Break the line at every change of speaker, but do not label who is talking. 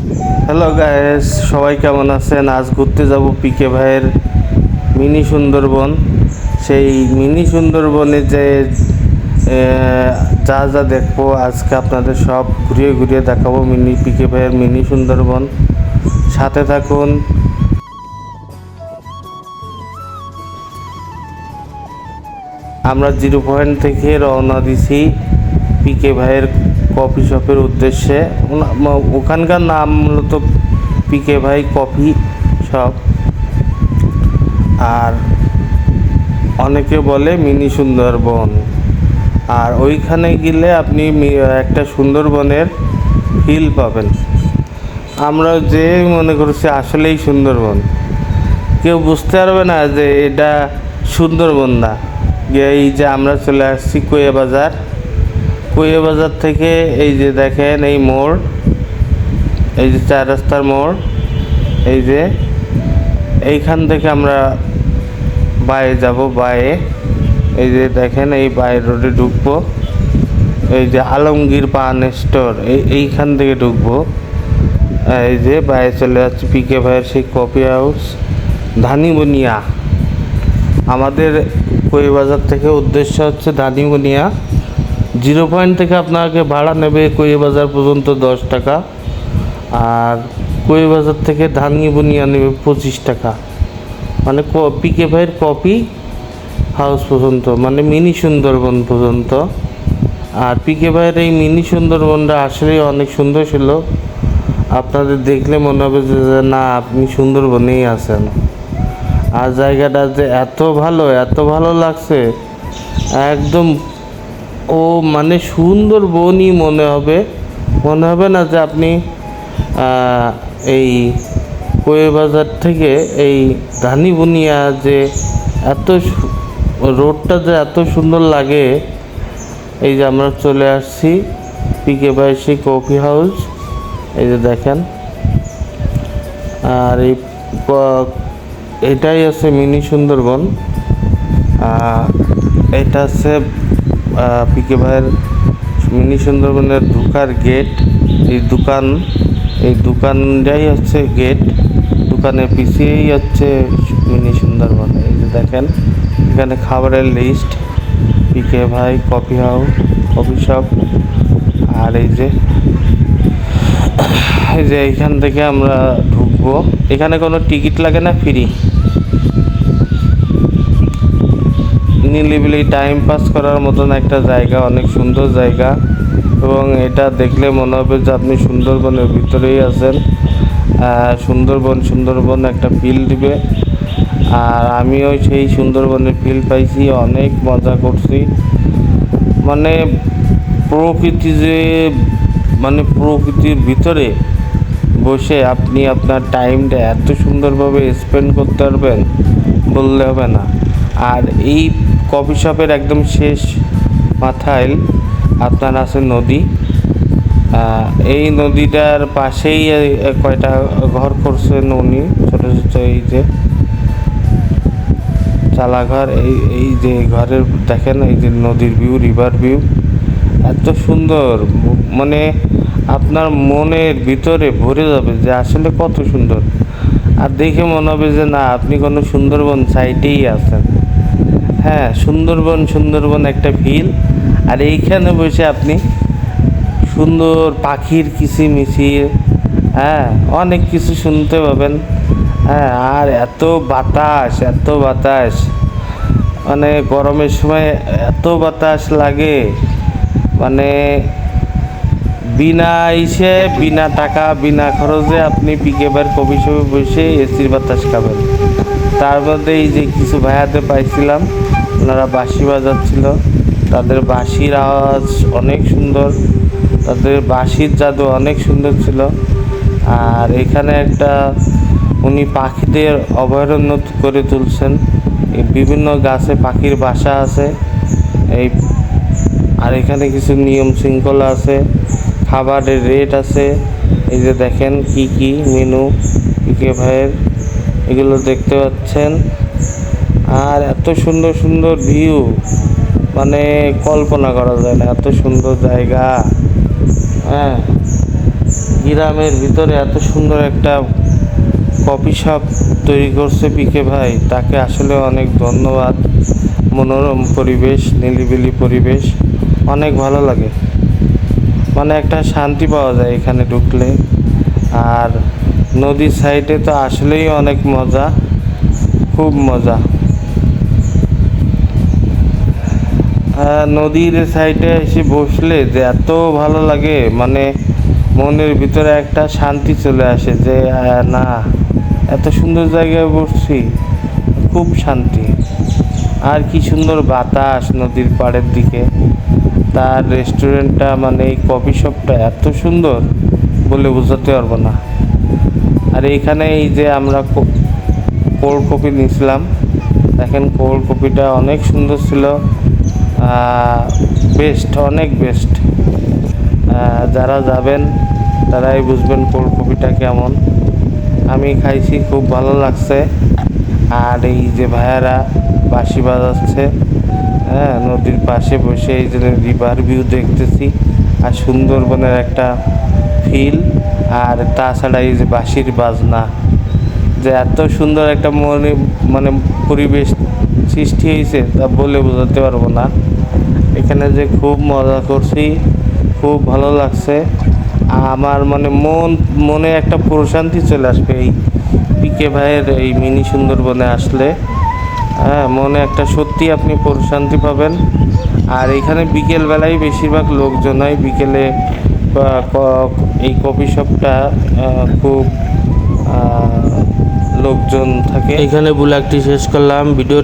Hello guys সবাই কেমন আছেন? আজ ঘুরতে যাব পিকে ভাইয়ের মিনি সুন্দরবন। সেই মিনি সুন্দরবনে যে যা যা দেখব আজকে আপনাদের সব ঘুরিয়ে ঘুরিয়ে দেখাবো মিনি পিকে ভাইয়ের মিনি সুন্দরবন। সাথে থাকুন। আমরা জিরো পয়েন্ট থেকে রওনা দিছি পিকে ভাইয়ের কফি শপের উদ্দেশ্যে। ওখানকার নাম মূলত পিকে ভাই কফি শপ আর অনেকে বলে মিনি সুন্দরবন। আর ওইখানে গেলে আপনি একটা সুন্দরবনের ফিল পাবেন। আমরা যে মনে করছি আসলেই সুন্দরবন। কেউ বুঝতে পারবে না যে এটা সুন্দরবন না। এই যে আমরা চলে আসছি কোয়ে বাজার। কোয়ে বাজার থেকে এই যে দেখেন এই মোড়, এই যে চার রাস্তার মোড়, এই যে এইখান থেকে আমরা বায়ে যাব, বায়ে। এই যে দেখেন এই বায়ে রোডে ঢুকবো। এই যে আলমগীর পান স্টোর, এই এইখান থেকে ঢুকবো। এই যে বাইরে চলে যাচ্ছে পিকে ভাইয়ের সেই কফি হাউস, ধানিবনিয়া। আমাদের কই বাজার থেকে উদ্দেশ্য হচ্ছে ধানিবনিয়া। জিরো পয়েন্ট থেকে আপনাকে ভাড়া নেবে কই বাজার পর্যন্ত দশ টাকা। আর কই বাজার থেকে ধানিবনিয়া নেবে পঁচিশ টাকা। মানে পিকে ভাইয়ের কপি হাউস পর্যন্ত মানে মিনি সুন্দরবন পর্যন্ত। আর পিকে ভাইয়ের এই মিনি সুন্দরবনটা আসলেই অনেক সুন্দর ছিল। আপনাদের দেখলে মনে হবে যে না, আপনি সুন্দরবনেই আছেন। আর জায়গাটা যে এত ভালো এত ভালো লাগছে, একদম ও মানে সুন্দরবনই মনে হবে। মনে হবে না যে আপনি এই বাজার থেকে এই ধানিবুনিয়া যে এত রোডটা যে এত সুন্দর লাগে। এই যে আমরা চলে আসছি পিকে ভাই সেই কফি হাউস এই যে দেখেন। আর এই এটাই আছে মিনি সুন্দরবন। এটা হচ্ছে পিকে ভাইয়ের মিনি সুন্দরবনের ঢুকার গেট এই দোকান, এই দোকানটাই হচ্ছে গেট দোকানের পিছিয়েই হচ্ছে মিনি সুন্দরবন। এই যে দেখেন, এখানে খাবারের লিস্ট পিকে ভাই কফি হাউস কফি শপ আর এই যে এই যে এইখান থেকে আমরা ঢুকবো। এখানে কোনো টিকিট লাগে না ফ্রি নিলিবিলি টাইম পাস করার মতন একটা জায়গা, অনেক সুন্দর জায়গা। এবং এটা দেখলে মনে হবে যে আপনি সুন্দরবনের ভিতরেই আছেন। সুন্দরবন সুন্দরবন একটা ফিল দিবে। আর আমিও সেই সুন্দরবনের ফিল পাইছি, অনেক মজা করছি। মানে প্রকৃতি যে মানে প্রকৃতির ভিতরে বসে আপনি আপনার টাইমটা এত সুন্দরভাবে স্পেন্ড করতে পারবেন, বললে হবে না। আর এই কফি শপের একদম শেষ মাথায় আপনার আছে নদী। এই নদীটার পাশেই কয়টা ঘর করছেন উনি, ছোটো ছোটো এই যে চালাঘর, এই এই যে ঘরের দেখেন, এই যে নদীর ভিউ রিভার ভিউ এত সুন্দর মানে আপনার মনের ভিতরে ভরে যাবে যে আসলে কত সুন্দর। আর দেখে মনে হবে যে না, আপনি কোনো সুন্দরবন সাইটেই আছেন। হ্যাঁ সুন্দরবন সুন্দরবন একটা ফিল আর এইখানে বসে আপনি সুন্দর পাখির কিচিমিচির হ্যাঁ অনেক কিছু শুনতে পাবেন। হ্যাঁ আর এত বাতাস এত বাতাস। মানে গরমের সময় এত বাতাস লাগে। মানে বিনা ইসে বিনা টাকা, বিনা খরচে আপনি পিকেবার কবি শপে বসে এসির বাতাস খাবেন। তার মধ্যে এই যে কিছু ভাইয়াতে পাইছিলাম, ওনারা বাঁশি বাজাচ্ছিল। তাদের বাঁশির আওয়াজ অনেক সুন্দর, তাদের বাঁশির জাদু অনেক সুন্দর ছিল। আর এখানে একটা উনি পাখিদের অভয়ারণ্য করে তুলছেন। বিভিন্ন গাছে পাখির বাসা আছে। এই আর এখানে কিছু নিয়ম শৃঙ্খলা আছে। খাবারের রেট আছে। এই যে দেখেন কি কি মেনু পিকে ভাইয়ের, এগুলো দেখতে পাচ্ছেন। আর এত সুন্দর সুন্দর ভিউ মানে কল্পনা করা যায় না, এত সুন্দর জায়গা। হ্যাঁ গ্রামের ভিতরে এত সুন্দর একটা কফি শপ তৈরি করছে পিকে ভাই, তাকে আসলে অনেক ধন্যবাদ। মনোরম পরিবেশ, নিলিবিলি পরিবেশ, অনেক ভালো লাগে। মানে একটা শান্তি পাওয়া যায় এখানে ঢুকলে। আর নদীর সাইডে তো আসলেই অনেক মজা, খুব মজা। নদীর সাইডে এসে বসলে যে এত ভালো লাগে মানে মনের ভিতরে একটা শান্তি চলে আসে যে না, এত সুন্দর জায়গায় বসছি, খুব শান্তি। আর কি সুন্দর বাতাস নদীর পাড়ের দিকে। তার রেস্টুরেন্টটা মানে এই কফি শপটা এত সুন্দর বলে বোঝাতে পারব না। আর এখানে এই যে আমরা কোল্ড কফি নিয়েছিলাম দেখেন কোল্ড কফিটা অনেক সুন্দর ছিল বেস্ট অনেক বেস্ট যারা যাবেন, তারাই বুঝবেন কোল্ড কফিটা কেমন। আমি খাইছি, খুব ভালো লাগছে। আর এই যে ভাইয়ারা বাঁশি বাজাচ্ছে হ্যাঁ নদীর পাশে বসে এই যে রিভার ভিউ দেখতেছি। আর সুন্দরবনের একটা ফিল আর তাছাড়া এই যে বাঁশির বাজনা। যে এত সুন্দর একটা মনে মানে পরিবেশ সৃষ্টি হয়েছে, তা বলে বোঝাতে পারব না। এখানে যে খুব মজা করছি, খুব ভালো লাগছে। আমার মানে মন, মনে একটা প্রশান্তি চলে আসবে এই পিকে ভাইয়ের এই মিনি সুন্দরবনে আসলে। হ্যাঁ মনে একটা সত্যি আপনি প্রশান্তি পাবেন। আর এখানে বিকেলবেলায় বেশিরভাগ লোকজন হয় বিকেলে এই কফি শপটা খুব লোকজন থাকে। এখানে বুলাকটি শেষ করলাম। ভিডিও